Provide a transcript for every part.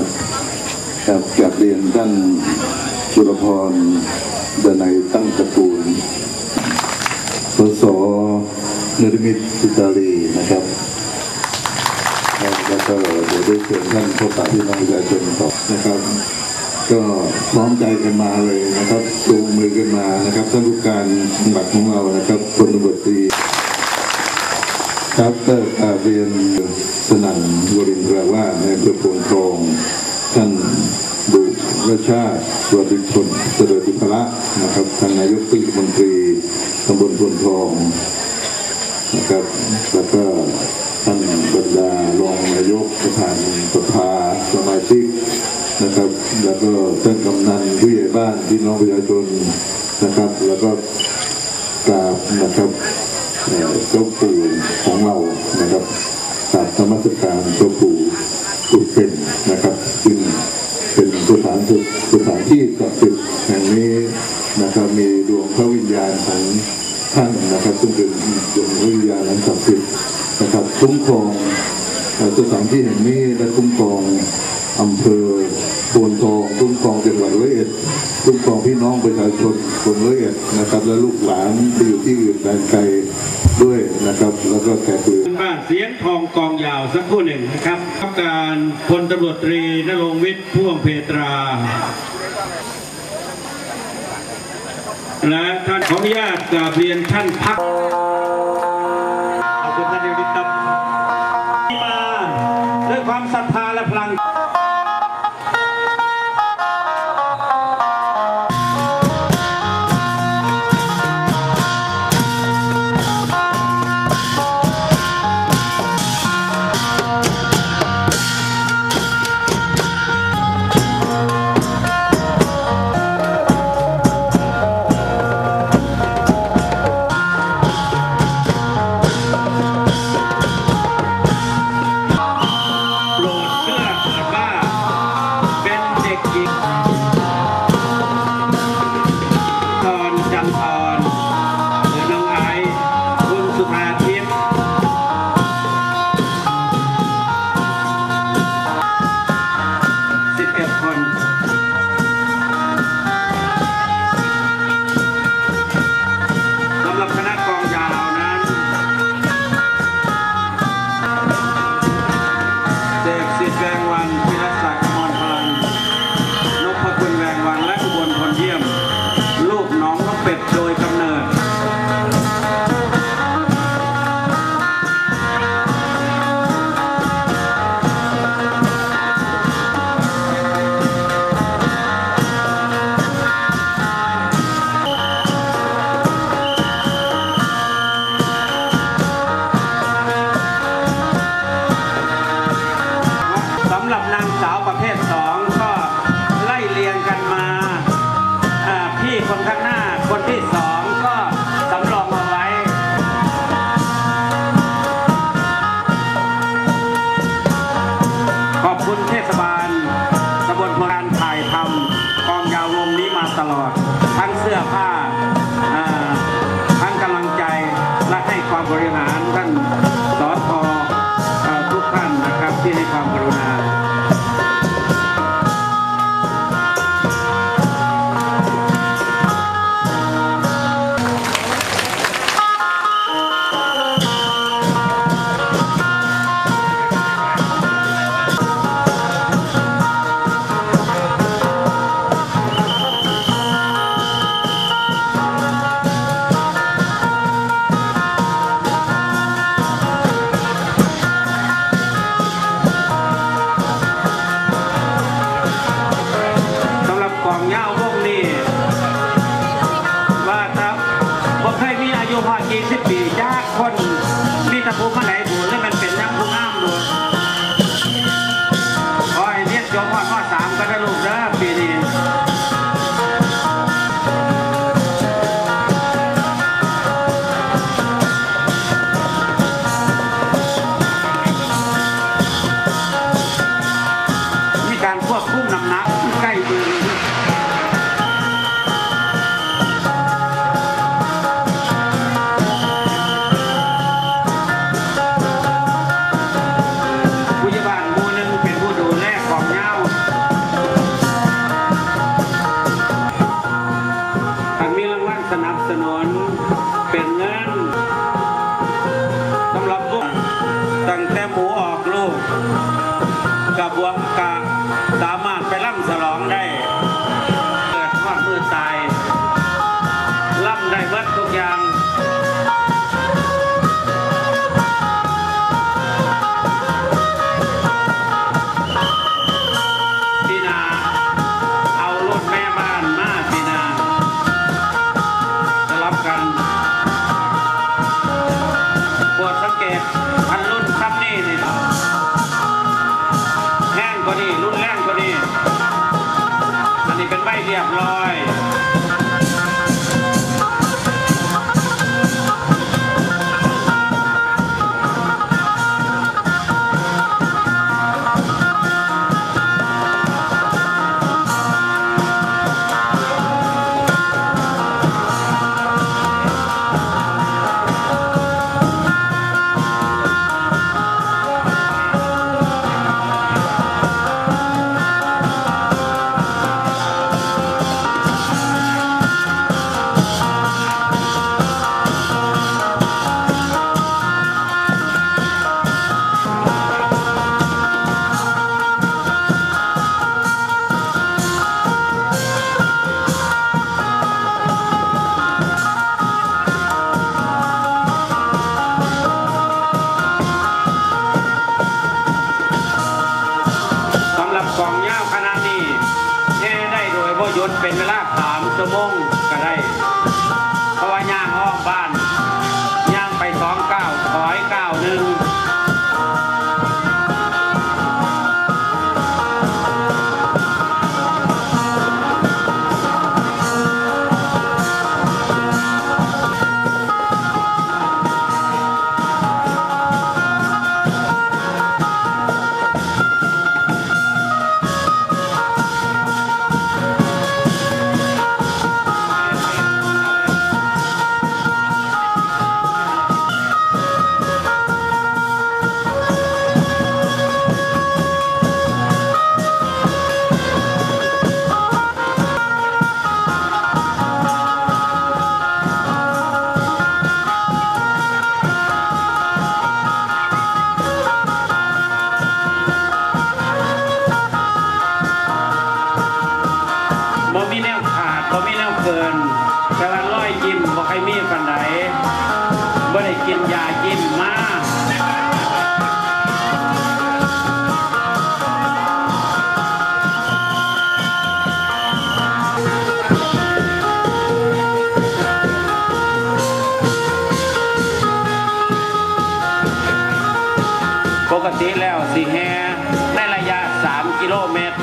ครับครับกราบเรียนท่านจุลพรดนัยตั้งตระกูลสสนริมิตสุตาลีนะครับแล้วก็เดี๋ยวได้เชิญท่านพบปะพี่น้องประชาชนต่อนะครับ ก็พร้อมใจกันมาเลยนะครับจูงมือกันมานะครับท่านผู้การจังหวัดของเรานะครับพลตำรวจตรีครับก็กราเรียนสนั่นวรินทราว่าในอำเภอโพนทอง ท่านบุรชาติสวัสดิชนเสด็จพระนะครับท่านนายกเทมนตรีตำบลพนทองนะครับแล้วก็ท่านบรรดารองนายกประธานสภาสมาชิกนะครับ แล้วก็ท่านกำนันผู้ใหญ่บ้านพี่น้องประชาชนนะครับ แล้วก็กราบนะครับเจ้าปู่ของเรานะครับกราบธรรมสการเจ้าปู่อุดเป็นนะครับ สถานสถานที่ศักดิ์สิทธิ์แห่งนี้นะครับมีดวงพระวิญญาณของท่านนะครับซึ่งเป็นดวงพระวิญญาณนั้นศักดิ์สิทธิ์นะครับคุ้มครองสถานที่แห่งนี้และคุ้มครองอำเภอโพนทองคุ้มครองจังหวัดร้อยเอ็ดคุ้มครองพี่น้องประชาชนคนร้อยเอ็ดนะครับ และลูกหลานที่อยู่ที่อื่นแดนไกล ด้วยนะครับแล้วก็แขกเรือบ้านเสียงทองกองยาวสักคู่หนึ่งนะครับข้าการพลตำรวจตรีนรงค์วิทย์พ่วงเพตราและท่านขออนุญาตกราบเรียนท่านพัก ศบาลตำบลโพรานถ่ายทำกองยาววงนี้มาตลอด บ่มีแนวขาดบ่มีแนวเกินแต่ว่าร้อยยิ้มบ่ใครมีปันใดบ่ได้กินยายิ้มมาปกติแล้วสิแฮในระยะ 3 กิโลเมตร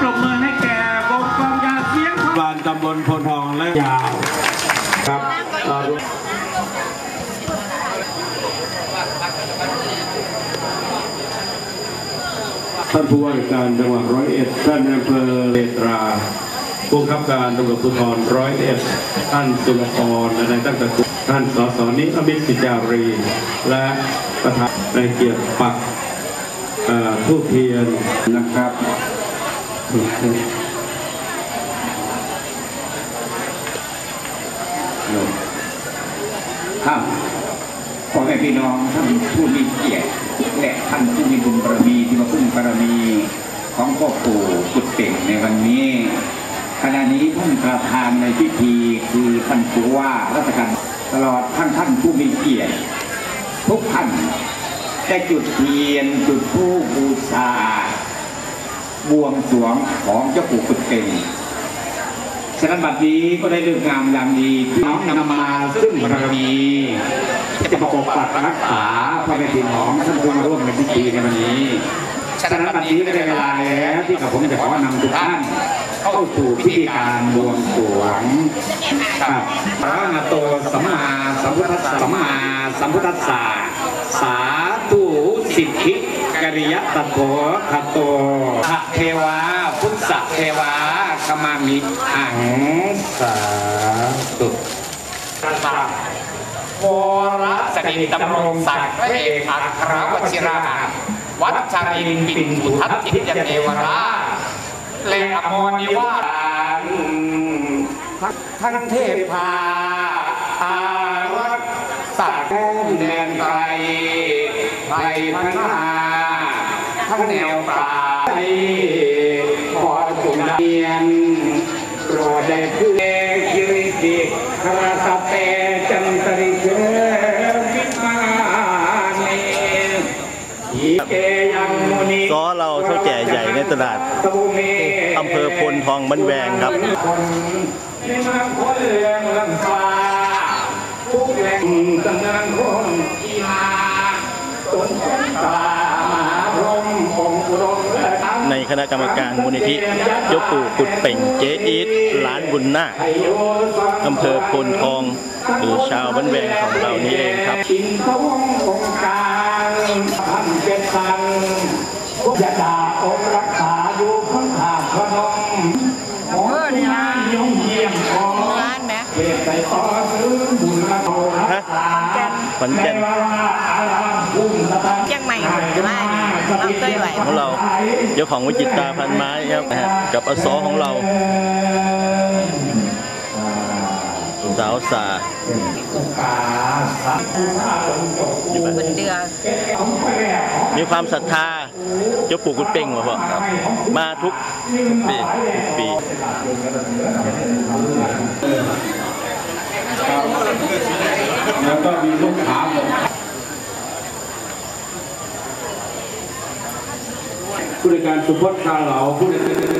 ปรบมือให้แก่วงกองยาเสียงบานตำบลพนทองและยาวครับต่อท่านผู้ว่าการจังหวัดร้อยเอ็ดท่านนายอำเภอเลตราผู้บังคับการตำรวจภูธรร้อยเอ็ดท่านสุรพรและนายตั้งตระกูลท่านสสนิอมิตสิจารี และประธานในเกียรติปักทูเทียนนะครับ ครับขอให้พี่น้องท่านผู้มีเกียรติและท่านผู้มีบุญบารมีที่มาพึ่งบารมีของพ่อปู่กุดเป่งในวันนี้ขณะนี้ท่านประธานในพิธีคือท่านผู้ว่าราชการตลอดท่านท่านผู้มีเกียรติทุกท่านได้จุดเทียนจุดธูปบูชา บวงสรวงของเจ้าปู่กุดเป่งฉะนั้นบัดนี้ก็ได้เรื่องงามยามดีที่น้องนำมาซึ่งบารมีที่จะปกปักรักษาพระแม่พี่น้องท่านผู้มาร่วมในพิธีในวันนี้ฉะนั้นบัดนี้ก็ได้เวลาแล้วที่กับผมจะขอนำทุกท่านเข้าสู่พิธีการบวงสรวงครับพระนาโตสัมมาสัมพุทธัสสะสัมมาสัมพุทธัสสะสาธุสิทธิ กริยตะโถคโตพระเทวา พุทธเทวาขมามิอังสาธุวรสดินดำรงศักดิ์เอกอัครวชิรา วัชรินปินสุทัศน์จิตยเทวราชและอมรนิวาสทั้งเทพาอารักสัตว์แดนไกลไทยพันนา ทั้งแนวตายขอจงเรียนโปรดได้เพื่อคิริติคราสเตจันตริเกวิมานีอีเกยังมุนีซ้อเราเท่าแก่ใหญ่ในตลาดอำเภอพลทองบันแวงครับในเมืองคนเรืองเมืองฟ้าทุกแหล่งตำนานคน คณะกรรมการมูลนิธิยกปู่กุดเป่งเจอีทร้านบุญนาคไทยโยสังอำเภอพลทองหรือชาวบ้านแวงของเรานี่เองครับชินพระวงศ์องค์การพันเป็นพันยดาองค์รักษาอยู่ข้างขาพนมเออนี่นะยงเยี่ยมของร้านไหมเทพใส่ต่อซื้อบุญมาโตรักษาขอนแก่น เชียงใหม่หรือว่า เราเคยไหวของเราเจ้าของวิจิตราพันไม้ครับนะฮะกับอสอของเราสาวสาอยู่บ้านบนเดือมีความศรัทธาเจ้าปู่กุดเป่งมาบอกครับ มาทุกปีทุกปีแล้วก็มีลูกค้าหมด ผู้ในการสุพจน์ชาเหลาผู้ใน